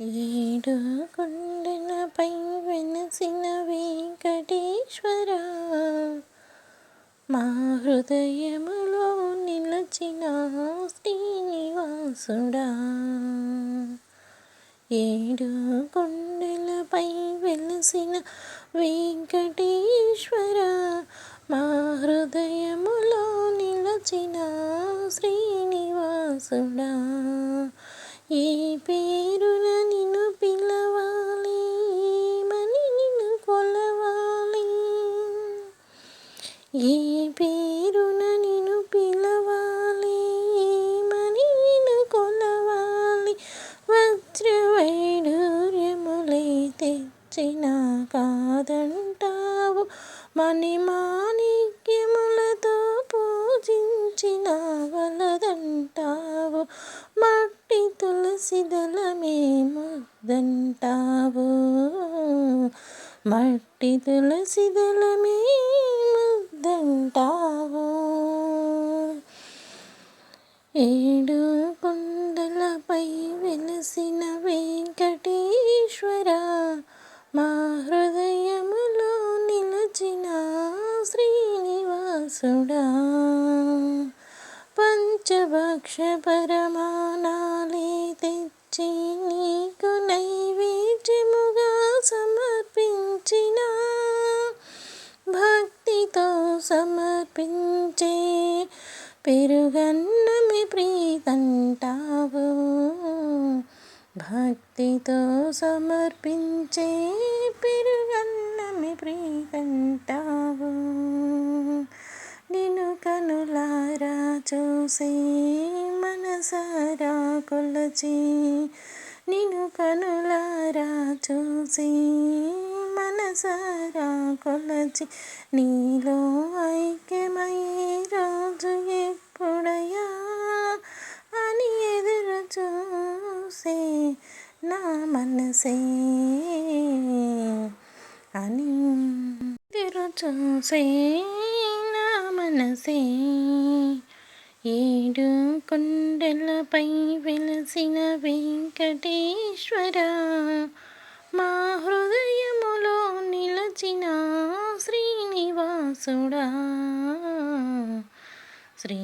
ఏడు కొండలపై వెనసిన వెంకటేశ్వర మా హృదయములో నిలచిన శ్రీనివాసుడా. ఏడు కొండలపై వెలసిన వెంకటేశ్వర మా హృదయములో నిలచిన శ్రీనివాసుడా. ఈ పేరున ఈ పేరున నిన్ను పిలవాలి? ఏమని నిన్ను కొలవాలి? వజ్రవైడూర్యములే తెచ్చిన కాదంటావు మణిమాణిక్యములతో పూజించిన వలదంటావు. మట్టి తులసి దళమే ముద్దంటావు. మట్టి తులసి దళమే ముద్దంటావు ఏడు కొండలపై వెలసిన వెంకటేశ్వర మా హృదయములో నిలచిన శ్రీనివాసుడా. పంచభక్ష పరమాణాలే తెచ్చి నీకు సమర్పించే పెరుగన్నమి ప్రీతంటావు. భక్తితో సమర్పించే పెరుగన్నమి ప్రీతంటావు. నిన్ను కనులారా చూసి మనసారా కొలచి నిన్ను కనులారా చూసి మనసారా కొలచి నీలో ఐక్యమై రోజు ఎప్పుడయ్యా అని ఎదురు చూసే నా మనసే అని ఎదురు చూసే నా మనసే. ఏడు కొండలపై వెలసిన వెంకటేశ్వర శ్రీనివాసుడా శ్రీ